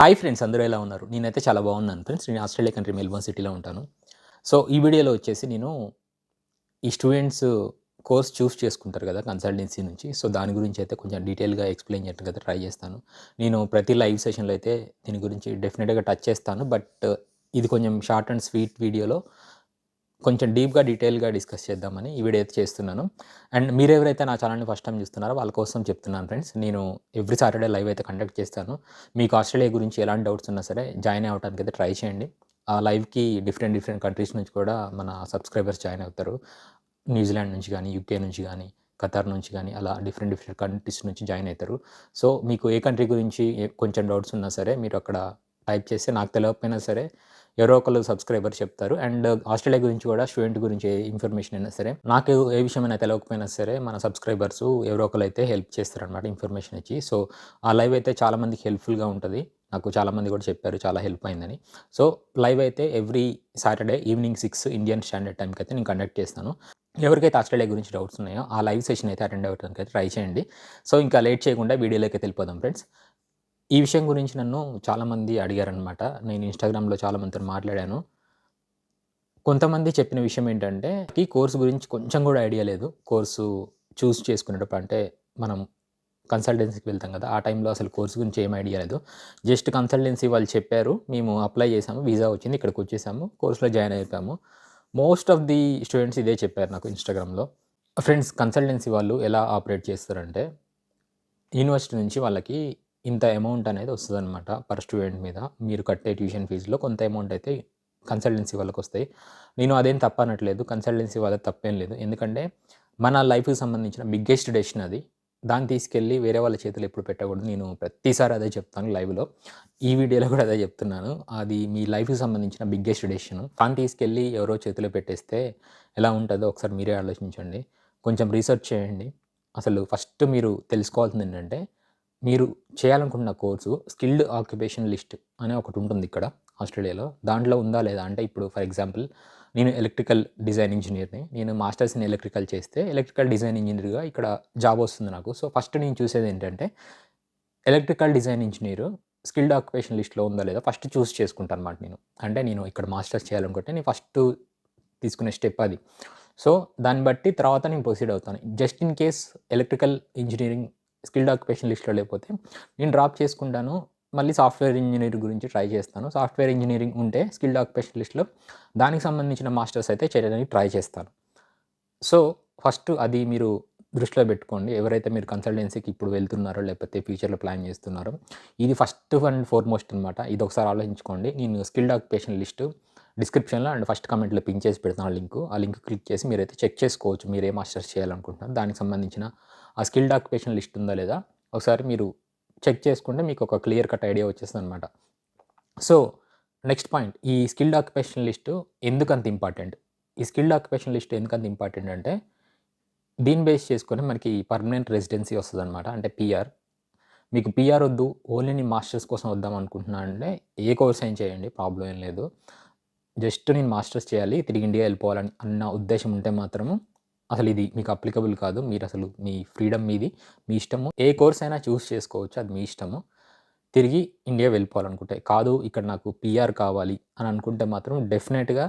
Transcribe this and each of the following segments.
Hi friends అందరూ ఎలా ఉన్నారు? నేనైతే చాలా బాగున్నాను ఫ్రెండ్స్ నేను ఆస్ట్రేలియా కంట్రీ మెల్బోర్న్ సిటీలో ఉంటాను. సో ఈ వీడియోలో వచ్చేసి నేను ఈ స్టూడెంట్స్ కోర్స్ చూస్ చేసుకుంటారు కదా కన్సల్టెన్సీ నుంచి. సో దాని గురించి అయితే కొంచెం డీటెయిల్గా ఎక్స్ప్లెయిన్ చేయడానికి ట్రై చేస్తాను. నేను ప్రతి లైవ్ సెషన్లో అయితే దీని గురించి డెఫినెట్గా టచ్ చేస్తాను. బట్ ఇది కొంచెం షార్ట్ అండ్ స్వీట్ వీడియోలో కొంచెం డీప్గా డీటెయిల్గా డిస్కస్ చేద్దామని ఈ వీడియో అయితే చేస్తున్నాను. అండ్ మీరు ఎవరైతే నా ఛానల్ని ఫస్ట్ టైం చూస్తున్నారో వాళ్ళ కోసం చెప్తున్నాను ఫ్రెండ్స్. నేను ఎవ్రీ సాటర్డే లైవ్ అయితే కండక్ట్ చేస్తాను. మీకు ఆస్ట్రేలియా గురించి ఎలాంటి డౌట్స్ ఉన్నా సరే జాయిన్ అవ్వడానికి అయితే ట్రై చేయండి. ఆ లైవ్కి డిఫరెంట్ డిఫరెంట్ కంట్రీస్ నుంచి కూడా మన సబ్స్క్రైబర్స్ జాయిన్ అవుతారు. న్యూజిలాండ్ నుంచి కానీ యూకే నుంచి కానీ ఖతార్ నుంచి కానీ అలా డిఫరెంట్ డిఫరెంట్ కంట్రీస్ నుంచి జాయిన్ అవుతారు. సో మీకు ఏ కంట్రీ గురించి కొంచెం డౌట్స్ ఉన్నా సరే మీరు అక్కడ టైప్ చేస్తే నాకు తెలియకపోయినా సరే ఎవరో ఒకళ్ళు సబ్స్క్రైబర్ చెప్తారు. అండ్ ఆస్ట్రేలియా గురించి కూడా స్టూడెంట్ గురించి ఇన్ఫర్మేషన్ అయినా సరే నాకు ఏ విషయమైనా తెలియకపోయినా సరే మన సబ్స్క్రైబర్స్ ఎవరో ఒకరు అయితే హెల్ప్ చేస్తారనమాట ఇన్ఫర్మేషన్ ఇచ్చి. సో ఆ లైవ్ అయితే చాలా మందికి హెల్ప్ఫుల్గా ఉంటుంది. నాకు చాలామంది కూడా చెప్పారు చాలా హెల్ప్ అయిందని. సో లైవ్ అయితే every Saturday evening six Indian standard టైంకి అయితే నేను కండక్ట్ చేస్తాను. ఎవరికైతే ఆస్ట్రేలియా గురించి డౌట్స్ ఉన్నాయో ఆ లైవ్ సెషన్ అయితే అటెండ్ అవ్వడానికి అయితే ట్రై చేయండి. సో ఇంకా లేట్ చేయకుండా వీడియోలోకి అయితే వెళ్ళిపోదాం ఫ్రెండ్స్ ఈ విషయం గురించి నన్ను చాలామంది అడిగారనమాట నేను ఇన్స్టాగ్రామ్లో చాలామందితో మాట్లాడాను. కొంతమంది చెప్పిన విషయం ఏంటంటే ఈ కోర్సు గురించి కొంచెం కూడా ఐడియా లేదు. కోర్సు చూస్ చేసుకునేటప్పుడు అంటే మనం కన్సల్టెన్సీకి వెళ్తాం కదా ఆ టైంలో అసలు కోర్సు గురించి ఏం ఐడియా లేదు. జస్ట్ కన్సల్టెన్సీ వాళ్ళు చెప్పారు మేము అప్లై చేసాము వీసా వచ్చింది ఇక్కడికి వచ్చేసాము కోర్సులో జాయిన్ అయిపోయాము. మోస్ట్ ఆఫ్ ది స్టూడెంట్స్ ఇదే చెప్పారు నాకు ఇన్స్టాగ్రామ్లో. ఫ్రెండ్స్ కన్సల్టెన్సీ వాళ్ళు ఎలా ఆపరేట్ చేస్తారంటే యూనివర్సిటీ నుంచి వాళ్ళకి ఇంత అమౌంట్ అనేది వస్తుందన్నమాట పర్ స్టూడెంట్ మీద. మీరు కట్టే ట్యూషన్ ఫీజులో కొంత అమౌంట్ అయితే కన్సల్టెన్సీ వాళ్ళకి వస్తాయి. నేను అదేం తప్పనట్లేదు కన్సల్టెన్సీ వాళ్ళ తప్పేం లేదు. ఎందుకంటే మన లైఫ్కి సంబంధించిన బిగ్గెస్ట్ డెసిషన్ అది. దాన్ని తీసుకెళ్ళి వేరే వాళ్ళ చేతులు ఎప్పుడు పెట్టకూడదు. నేను ప్రతిసారి అదే చెప్తాను లైవ్లో ఈ వీడియోలో కూడా అదే చెప్తున్నాను. అది మీ లైఫ్కి సంబంధించిన బిగ్గెస్ట్ డెసిషన్ దాన్ని తీసుకెళ్ళి ఎవరో చేతిలో పెట్టేస్తే ఎలా ఉంటుందో ఒకసారి మీరే ఆలోచించండి. కొంచెం రీసెర్చ్ చేయండి. అసలు ఫస్ట్ మీరు తెలుసుకోవాల్సింది ఏంటంటే మీరు చేయాలనుకుంటున్న కోర్సు స్కిల్డ్ ఆక్యుపేషన్ లిస్ట్ అనే ఒకటి ఉంటుంది ఇక్కడ ఆస్ట్రేలియాలో. దాంట్లో ఉందా లేదా అంటే ఇప్పుడు ఫర్ ఎగ్జాంపుల్ నేను ఎలక్ట్రికల్ డిజైన్ ఇంజనీర్ని నేను మాస్టర్స్ ఇన్ ఎలక్ట్రికల్ చేస్తే ఎలక్ట్రికల్ డిజైన్ ఇంజనీర్గా ఇక్కడ జాబ్ వస్తుంది నాకు. సో ఫస్ట్ నేను చూసేది ఏంటంటే electrical design engineer skilled occupation లిస్ట్లో ఉందా లేదా ఫస్ట్ చూస్ చేసుకుంటాను అనమాట నేను. అంటే నేను ఇక్కడ మాస్టర్స్ చేయాలనుకుంటే నేను ఫస్ట్ తీసుకునే స్టెప్ అది. సో దాన్ని బట్టి తర్వాత నేను ప్రొసీడ్ అవుతాను. Just in case electrical engineering skilled occupation లిస్ట్లో లేకపోతే నేను డ్రాప్ చేసుకుంటాను మళ్ళీ సాఫ్ట్వేర్ ఇంజనీర్ గురించి ట్రై చేస్తాను. సాఫ్ట్వేర్ ఇంజనీరింగ్ ఉంటే స్కిల్డ్ ఆక్యుపేషన్ లిస్ట్లో దానికి సంబంధించిన మాస్టర్స్ అయితే చేయడానికి ట్రై చేస్తాను. సో ఫస్ట్ అది మీరు దృష్టిలో పెట్టుకోండి. ఎవరైతే మీరు కన్సల్టెన్సీకి ఇప్పుడు వెళ్తున్నారో లేకపోతే ఫ్యూచర్లో ప్లాన్ చేస్తున్నారో ఇది ఫస్ట్ అండ్ ఫోర్మోస్ట్ అనమాట ఇది ఒకసారి ఆలోచించుకోండి. నేను స్కిల్డ్ ఆక్యుపేషన్ లిస్టు డిస్క్రిప్షన్లో అండ్ ఫస్ట్ కమెంట్లో పింక్ చేసి పెడతాను లింక్ ఆ లింక్ క్లిక్ చేసి మీరైతే చెక్ చేసుకోవచ్చు. మీరు ఏ మాస్టర్స్ చేయాలనుకుంటున్నారు? దానికి సంబంధించిన ఆ స్కిల్డ్ ఆక్యుపేషన్ లిస్ట్ ఉందా లేదా? ఒకసారి మీరు చెక్ చేసుకుంటే మీకు ఒక క్లియర్ కట్ ఐడియా వచ్చేస్తుంది అనమాట సో నెక్స్ట్ పాయింట్ ఈ స్కిల్డ్ ఆక్యుపేషన్ లిస్టు ఎందుకంత ఇంపార్టెంట్ ఈ స్కిల్డ్ ఆక్యుపేషన్ లిస్ట్ ఎందుకంత ఇంపార్టెంట్ అంటే దీన్ని బేస్ చేసుకొని మనకి పర్మనెంట్ రెసిడెన్సీ వస్తుంది అనమాట అంటే పిఆర్ మీకు పిఆర్ వద్దు ఓన్లీ నేను మాస్టర్స్ కోసం వద్దాం అనుకుంటున్నా అంటే ఏ కోర్స్ అయినా చేయండి ప్రాబ్లం ఏం లేదు. జస్ట్ నేను మాస్టర్స్ చేయాలి తిరిగి ఇండియా వెళ్ళిపోవాలని అన్న ఉద్దేశం ఉంటే మాత్రము అసలు ఇది మీకు అప్లికబుల్ కాదు. మీరు అసలు మీ ఫ్రీడమ్ మీది మీ ఇష్టము. ఏ కోర్స్ అయినా చూస్ చేసుకోవచ్చు అది మీ ఇష్టము. తిరిగి ఇండియా వెళ్ళిపోవాలనుకుంటే. కాదు ఇక్కడ నాకు పిఆర్ కావాలి అని అనుకుంటే మాత్రం డెఫినెట్గా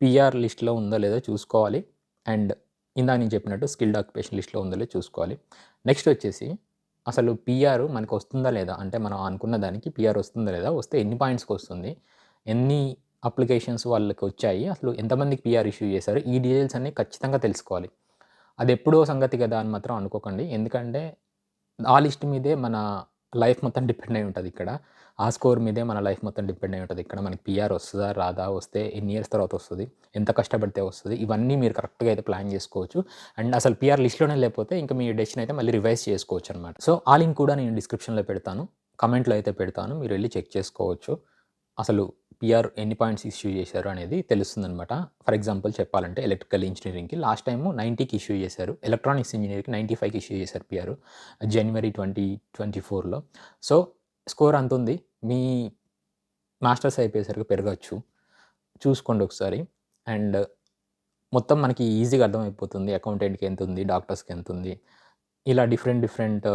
పిఆర్ లిస్ట్లో ఉందో లేదో చూసుకోవాలి. అండ్ ఇందా నేను చెప్పినట్టు స్కిల్డ్ ఆక్యుపేషన్ లిస్ట్లో ఉందో చూసుకోవాలి. నెక్స్ట్ వచ్చేసి అసలు పిఆర్ మనకు వస్తుందా లేదా? అంటే మనం అనుకున్న దానికి పిఆర్ వస్తుందా లేదా? వస్తే ఎన్ని పాయింట్స్కి వస్తుంది? ఎన్ని అప్లికేషన్స్ వాళ్ళకి వచ్చాయి? అసలు ఎంతమందికి పిఆర్ ఇష్యూ చేశారు? ఈ డీటెయిల్స్ అన్నీ ఖచ్చితంగా తెలుసుకోవాలి. అది ఎప్పుడో సంగతి కదా అని మాత్రం అనుకోకండి. ఎందుకంటే ఆ లిస్ట్ మీదే మన లైఫ్ మొత్తం డిపెండ్ అయి ఉంటుంది ఇక్కడ. ఆ స్కోర్ మీదే మన లైఫ్ మొత్తం డిపెండ్ అయి ఉంటుంది. ఇక్కడ మనకి పిఆర్ వస్తుందా? రాదా? వస్తే ఎన్ని ఇయర్స్ తర్వాత వస్తుంది? ఎంత కష్టపడితే వస్తుంది? ఇవన్నీ మీరు కరెక్ట్గా అయితే ప్లాన్ చేసుకోవచ్చు. అండ్ అసలు పిఆర్ లిస్ట్లోనే లేకపోతే ఇంకా మీ డెసిషన్ అయితే మళ్ళీ రివైజ్ చేసుకోవచ్చు అనమాట సో ఆ లింక్ కూడా నేను డిస్క్రిప్షన్లో పెడతాను. కమెంట్లో అయితే పెడతాను. మీరు వెళ్ళి చెక్ చేసుకోవచ్చు. అసలు పిఆర్ ఎన్ని పాయింట్స్ ఇష్యూ చేశారు అనేది తెలుస్తుందనమాట ఫర్ ఎగ్జాంపుల్ చెప్పాలంటే ఎలక్ట్రికల్ ఇంజనీరింగ్కి లాస్ట్ టైం నైంటీకి ఇష్యూ చేశారు. ఎలక్ట్రానిక్స్ ఇంజనీరింగ్కి నైంటీ ఫైవ్కి ఇష్యూ చేశారు పిఆర్ జనవరి ట్వంటీ ట్వంటీ ఫోర్లో. సో స్కోర్ అంత ఉంది. మీ మాస్టర్స్ అయిపోయేసరికి పెరగచ్చు. చూసుకోండి ఒకసారి. అండ్ మొత్తం మనకి ఈజీగా అర్థమైపోతుంది. అకౌంటెంట్కి ఎంత ఉంది? డాక్టర్స్కి ఎంత ఉంది? ఇలా డిఫరెంట్ డిఫరెంట్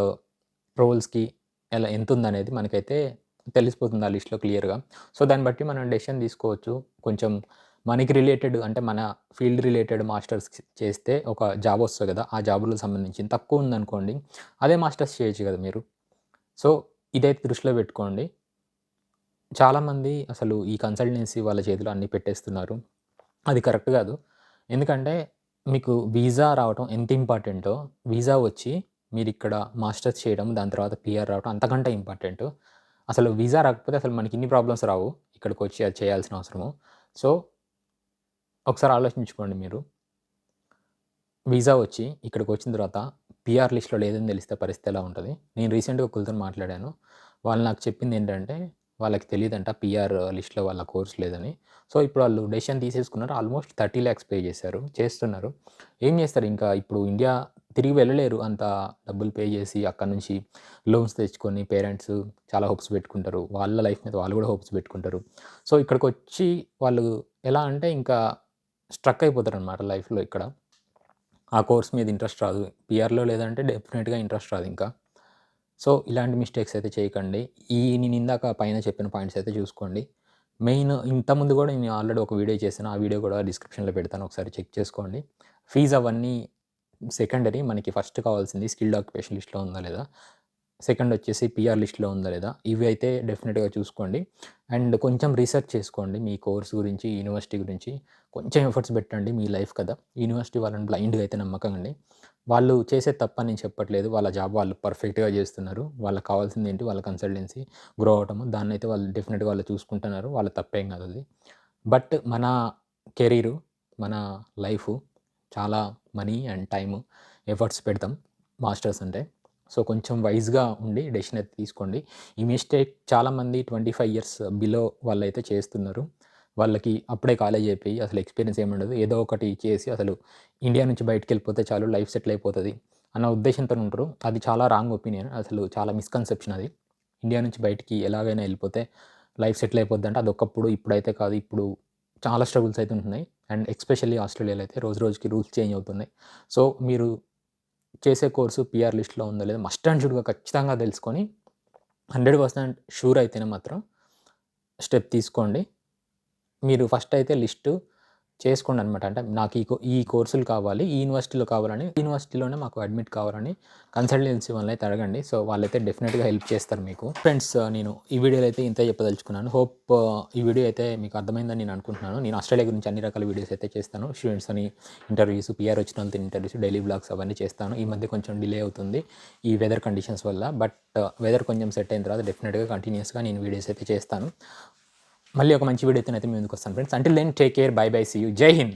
రోల్స్కి ఎలా ఎంత ఉందనేది మనకైతే తెలిసిపోతుంది ఆ లిస్ట్‌లో క్లియర్‌గా. సో, దాన్ని బట్టి మనం డెసిషన్ తీసుకోవచ్చు. కొంచెం మనకి రిలేటెడ్ అంటే మన ఫీల్డ్ రిలేటెడ్ మాస్టర్స్ చేస్తే ఒక జాబ్ వస్తుంది కదా! ఆ జాబ్‌లో సంబంధించి తక్కువ ఉందనుకోండి, అదే మాస్టర్స్ చేయొచ్చు కదా మీరు. సో, ఇదైతే దృష్టిలో పెట్టుకోండి. చాలామంది అసలు ఈ కన్సల్టెన్సీ వాళ్ళ చేతిలో అన్నీ పెట్టేస్తున్నారు. అది కరెక్ట్ కాదు. ఎందుకంటే మీకు వీసా రావటం ఎంత ఇంపార్టెంటో, వీసా వచ్చి మీరిక్కడ మాస్టర్స్ చేయడం, దాని తర్వాత పిఆర్ రావడం అంతకంటే ఇంపార్టెంటు. అసలు వీసా రాకపోతే అసలు మనకి ఇన్ని ప్రాబ్లమ్స్ రావు. ఇక్కడికొచ్చి అది చేయాల్సిన అవసరము. సో, ఒకసారి ఆలోచించుకోండి మీరు. వీసా వచ్చి ఇక్కడికొచ్చిన తర్వాత పిఆర్ లిస్ట్‌లో లేదని తెలిస్తే పరిస్థితి ఎలా ఉంటుంది నేను రీసెంట్‌గా ఒకళ్ళతోని మాట్లాడాను. వాళ్ళు నాకు చెప్పింది ఏంటంటే వాళ్ళకి తెలియదంట పిఆర్ లిస్ట్‌లో వాళ్ళ కోర్స్ లేదని. సో, ఇప్పుడు వాళ్ళు డెసిషన్ తీసేసుకున్నారు. ఆల్మోస్ట్ 30,00,000 పే చేశారు. చేస్తున్నారు. ఏం చేస్తారు ఇంకా ఇప్పుడు ఇండియా తిరిగి వెళ్ళలేరు. అంత డబ్బులు పే చేసి అక్కడి నుంచి లోన్స్ తెచ్చుకొని పేరెంట్స్ చాలా హోప్స్ పెట్టుకుంటారు. వాళ్ళ లైఫ్ మీద వాళ్ళు కూడా హోప్స్ పెట్టుకుంటారు. సో, ఇక్కడికి వచ్చి వాళ్ళు ఎలా అంటే ఇంకా స్ట్రక్ అయిపోతారనమాట లైఫ్‌లో ఇక్కడ. ఆ కోర్స్ మీద ఇంట్రెస్ట్ రాదు. పిఆర్లో లేదంటే డెఫినెట్గా ఇంట్రెస్ట్ రాదు ఇంకా. సో, ఇలాంటి మిస్టేక్స్ అయితే చేయకండి. ఈ నేను ఇందాక పైన చెప్పిన పాయింట్స్ అయితే చూసుకోండి. మెయిన్ ఇంతకుముందు కూడా నేను ఆల్రెడీ ఒక వీడియో చేశాను. ఆ వీడియో కూడా డిస్క్రిప్షన్‌లో పెడతాను. ఒకసారి చెక్ చేసుకోండి. ఫీజ్ అవన్నీ సెకండరీ. మనకి ఫస్ట్ కావాల్సింది స్కిల్డ్ ఆక్యుపేషన్ లిస్ట్‌లో ఉందా లేదా? సెకండ్ వచ్చేసి పీఆర్ లిస్ట్‌లో ఉందా లేదా? ఇవి అయితే డెఫినెట్గా చూసుకోండి. అండ్ కొంచెం రీసెర్చ్ చేసుకోండి. మీ కోర్స్ గురించి, యూనివర్సిటీ గురించి కొంచెం ఎఫర్ట్స్ పెట్టండి. మీ లైఫ్ కదా! యూనివర్సిటీ వాళ్ళని బ్లైండ్‌గా అయితే నమ్మకండి. వాళ్ళు చేసే తప్పని నేను చెప్పట్లేదు. వాళ్ళ జాబ్ వాళ్ళు పర్ఫెక్ట్‌గా చేస్తున్నారు. వాళ్ళకి కావాల్సింది ఏంటి? వాళ్ళ కన్సల్టెన్సీ గ్రో అవ్వటము. దాన్నైతే వాళ్ళు డెఫినెట్గా వాళ్ళు చూసుకుంటున్నారు. వాళ్ళ తప్పేం కాదు అది. బట్ మన కెరీరు, మన లైఫ్ చాలా మనీ అండ్ టైం ఎఫర్ట్స్ పెడతాం మాస్టర్స్ అంటే. సో, కొంచెం వైజ్గా ఉండి డెసిషన్ అయితే తీసుకోండి. ఈ మిస్టేక్ చాలామంది 25 ఇయర్స్ బిలో వాళ్ళైతే చేస్తున్నారు. వాళ్ళకి అప్పుడే కాలేజ్ అయిపోయి అసలు ఎక్స్‌పీరియన్స్ ఏముండదు ఏదో ఒకటి చేసి అసలు ఇండియా నుంచి బయటికెళ్ళిపోతే చాలు లైఫ్ సెటిల్ అయిపోతుంది అన్న ఉద్దేశంతో ఉంటారు. అది చాలా రాంగ్ ఒపీనియన్. అసలు చాలా మిస్‌కన్సెప్షన్ అది. ఇండియా నుంచి బయటికి ఎలాగైనా వెళ్ళిపోతే లైఫ్ సెటిల్ అయిపోద్ది అంటే అదొకప్పుడు ఇప్పుడైతే కాదు. ఇప్పుడు చాలా స్ట్రగుల్స్ అయితే ఉంటున్నాయి. అండ్ ఎస్పెషల్లీ ఆస్ట్రేలియాలో అయితే రోజు రోజుకి రూల్స్ చేంజ్ అవుతున్నాయి. సో, మీరు చేసే కోర్సు పీఆర్ లిస్ట్‌లో ఉందో లేదో మస్ట్ అండ్ షుడ్‌గా ఖచ్చితంగా తెలుసుకొని 100% షూర్ అయితేనే మాత్రం స్టెప్ తీసుకోండి. మీరు ఫస్ట్ అయితే లిస్టు చేసుకోండి అనమాట అంటే నాకు ఈ కో ఈ కోర్సులు కావాలి. ఈ యూనివర్సిటీలో కావాలని యూనివర్సిటీలోనే మాకు అడ్మిట్ కావాలని కన్సల్టెన్సీ వాళ్ళనైతే అడగండి. సో, వాళ్ళైతే డెఫినెట్గా హెల్ప్ చేస్తారు మీకు. ఫ్రెండ్స్ నేను ఈ వీడియోలో అయితే ఇంతే చెప్పదలుచుకున్నాను. హోప్ ఈ వీడియో అయితే మీకు అర్థమైందని నేను అనుకుంటున్నాను. నేను ఆస్ట్రేలియా గురించి అన్ని రకాల వీడియోస్ అయితే చేస్తాను. స్టూడెంట్స్ అని ఇంటర్వ్యూస్, పీఆర్ వచ్చిన ఇంటర్వ్యూస్, డైలీ బ్లాగ్స్ అవన్నీ చేస్తాను. ఈ మధ్య కొంచెం డిలే అవుతుంది. ఈ వెదర్ కండిషన్స్ వల్ల. బట్ వెదర్ కొంచెం సెట్ అయిన తర్వాత డెఫినెట్గా కంటిన్యూయస్‌గా నేను వీడియోస్ అయితే చేస్తాను. మళ్ళీ ఒక మంచి వీడియోతోనైతే మీ ముందుకు వస్తాను friends. Until then take care. Bye bye. See you. జై హింద్.